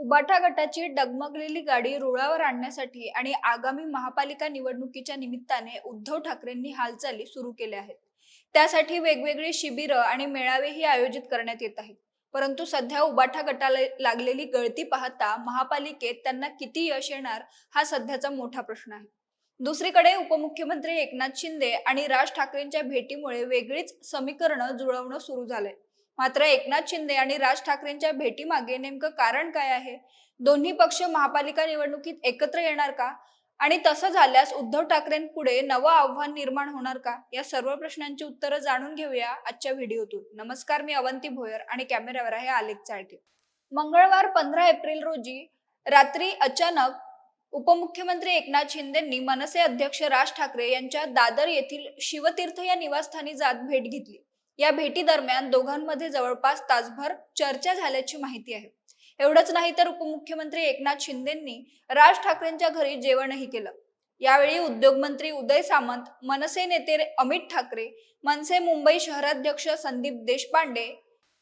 उबाठा गटाची डगमगलेली गाडी रुळावर आणण्यासाठी आणि आगामी महापालिका निवडणुकीच्या निमित्ताने उद्धव ठाकरेंनी हालचाली सुरू केल्या आहेत. त्यासाठी वेगवेगळी शिबिरं आणि मेळावेही आयोजित करण्यात येत आहेत. परंतु सध्या उबाठा गटाला लागलेली गळती पाहता महापालिकेत त्यांना किती यश येणार हा सध्याचा मोठा प्रश्न आहे. दुसरीकडे उपमुख्यमंत्री एकनाथ शिंदे आणि राज ठाकरेंच्या भेटीमुळे वेगळीच समीकरणं जुळवणं सुरू झालंय. मात्र एकनाथ शिंदे आणि राज ठाकरेंच्या भेटीमागे नेमकं कारण काय आहे? दोन्ही पक्ष महापालिका निवडणुकीत एकत्र येणार का? आणि तसं झाल्यास उद्धव ठाकरेंपुढे नवं आव्हान निर्माण होणार का? या सर्व प्रश्नांची उत्तरं जाणून घेऊया आजच्या व्हिडिओतून. नमस्कार मी अवंती भोयर आणि कॅमेऱ्यावर आहे आलेख चाळके. मंगळवार पंधरा एप्रिल रोजी रात्री अचानक उपमुख्यमंत्री एकनाथ शिंदेंनी मनसे अध्यक्ष राज ठाकरे यांच्या दादर येथील शिवतीर्थ या निवासस्थानी जात भेट घेतली. या भेटी दरम्यान दोघांमध्ये जवळपास तासभर चर्चा झाल्याची माहिती आहे. एवढंच नाही तर उपमुख्यमंत्री एकनाथ शिंदेंनी राज ठाकरेंच्या घरी जेवणही केलं. यावेळी उद्योगमंत्री उदय सामंत मनसे नेते अमित ठाकरे मनसे मुंबई शहराध्यक्ष संदीप देशपांडे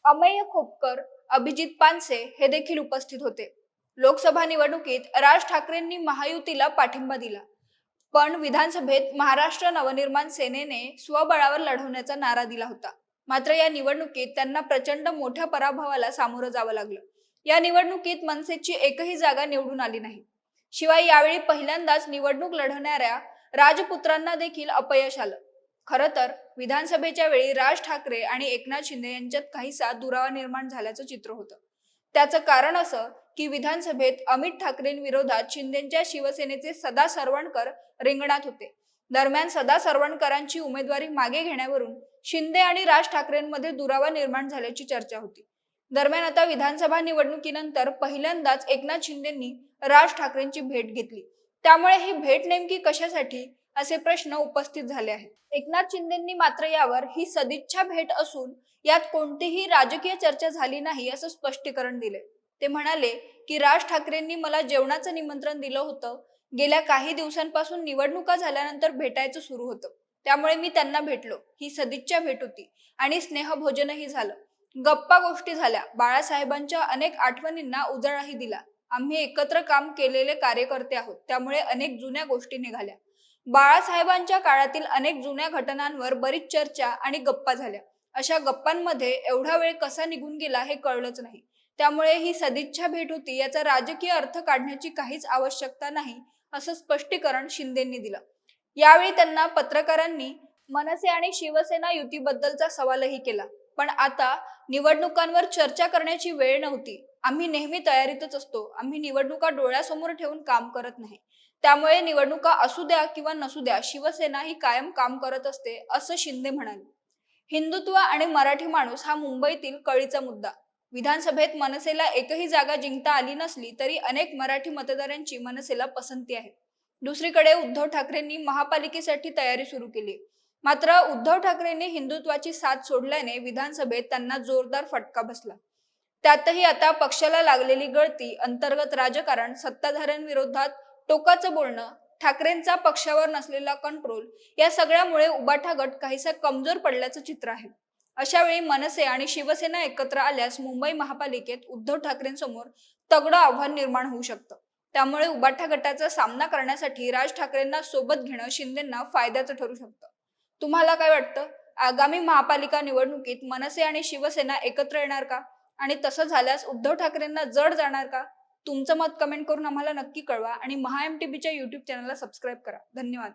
अमेय खोपकर अभिजित पानसे हे देखील उपस्थित होते. लोकसभा निवडणुकीत राज ठाकरेंनी महायुतीला पाठिंबा दिला. पण विधानसभेत महाराष्ट्र नवनिर्माण सेनेने स्वबळावर लढवण्याचा नारा दिला होता. मात्र या निवडणुकीत त्यांना प्रचंड मोठ्या पराभवाला सामोरं जावं लागलं. या निवडणुकीत मनसेची एकही जागा निवडून आली नाही. शिवाय यावेळी पहिल्यांदाच निवडणूक लढवणाऱ्या राजपुत्रांना देखील अपयश आलं. खर तर विधानसभेच्या वेळी राज ठाकरे आणि एकनाथ शिंदे यांच्यात काहीसा दुरावा निर्माण झाल्याचं चित्र होतं. त्याचं कारण असं की विधानसभेत अमित ठाकरेंविरोधात शिंदेच्या शिवसेनेचे सदा सरवणकर रिंगणात होते. दरम्यान सदा सरवणकरांची उमेदवारी मागे घेण्यावरून शिंदे आणि राज ठाकरेंमध्ये दुरावा निर्माण झाल्याची चर्चा होती. दरम्यान आता विधानसभा निवडणुकीनंतर पहिल्यांदाच एकनाथ शिंदेंनी राज ठाकरेंची भेट घेतली. त्यामुळे ही भेट नेमकी कशासाठी? असे प्रश्न उपस्थित झाले आहेत. एकनाथ शिंदेंनी मात्र यावर ही सदिच्छा भेट असून यात कोणतीही राजकीय चर्चा झाली नाही असं स्पष्टीकरण दिले ते म्हणाले की राज ठाकरेंनी मला जेवणाचं निमंत्रण दिलं होतं गेल्या काही दिवसांपासून निवडणुका झाल्यानंतर भेटायचं सुरू होतं. त्यामुळे मी त्यांना भेटलो. ही सदिच्छा भेट होती. आणि स्नेहभोजनही झालं. गप्पा गोष्टी झाल्या. बाळासाहेबांच्या अनेक आठवणींना उजाळाही दिला. आम्ही एकत्र काम केलेले कार्यकर्ते आहोत. त्यामुळे अनेक जुन्या गोष्टी निघाल्या. बाळासाहेबांच्या काळातील अनेक जुन्या घटनांवर बरीच चर्चा आणि गप्पा झाल्या. अशा गप्पांमध्ये एवढा वेळ कसा निघून गेला हे कळलंच नाही. त्यामुळे ही सदिच्छा भेट होती याचा राजकीय अर्थ काढण्याची काहीच आवश्यकता नाही असं स्पष्टीकरण शिंदेंनी दिलं. यावेळी त्यांना पत्रकारांनी मनसे आणि शिवसेना युतीबद्दलचा सवालही केला. पण आता निवडणुकांवर चर्चा करण्याची वेळ नव्हती. आम्ही नेहमी तयारीतच असतो. आम्ही निवडणुका डोळ्यासमोर ठेवून काम करत नाही. त्यामुळे निवडणुका असू द्या किंवा नसू द्या शिवसेना ही कायम काम करत असते असं शिंदे म्हणाले. हिंदुत्व आणि मराठी माणूस हा मुंबईतील कळीचा मुद्दा. विधानसभेत मनसेला एकही जागा जिंकता आली नसली तरी अनेक मराठी मतदारांची मनसेला पसंती आहे. दुसरीकडे उद्धव ठाकरेंनी महापालिकेसाठी तयारी सुरू केली. मात्र उद्धव ठाकरेंनी हिंदुत्वाची साथ सोडल्याने विधानसभेत त्यांना जोरदार फटका बसला. त्यातही आता पक्षाला लागलेली गळती अंतर्गत राजकारण सत्ताधाऱ्यांविरोधात टोकाचं बोलणं ठाकरेंचा पक्षावर नसलेला कंट्रोल या सगळ्यामुळे उबाठा गट काहीसा कमजोर पडल्याचं चित्र आहे. अशा वेळी मनसे आणि शिवसेना एकत्र आल्यास मुंबई महापालिकेत उद्धव ठाकरेंसमोर तगडं आव्हान निर्माण होऊ शकतं. त्यामुळे उबाठा गटाचा सामना करण्यासाठी राज ठाकरेंना सोबत घेणं शिंदेना फायद्याचं ठरू शकतं. तुम्हाला काय वाटतं? आगामी महापालिका निवडणुकीत मनसे आणि शिवसेना एकत्र येणार का? आणि तसं झाल्यास उद्धव ठाकरेंना जड जाणार का? तुमचं मत कमेंट करून आम्हाला नक्की कळवा आणि महा एम टी बीच्या युट्यूब चॅनलला सबस्क्राईब करा. धन्यवाद.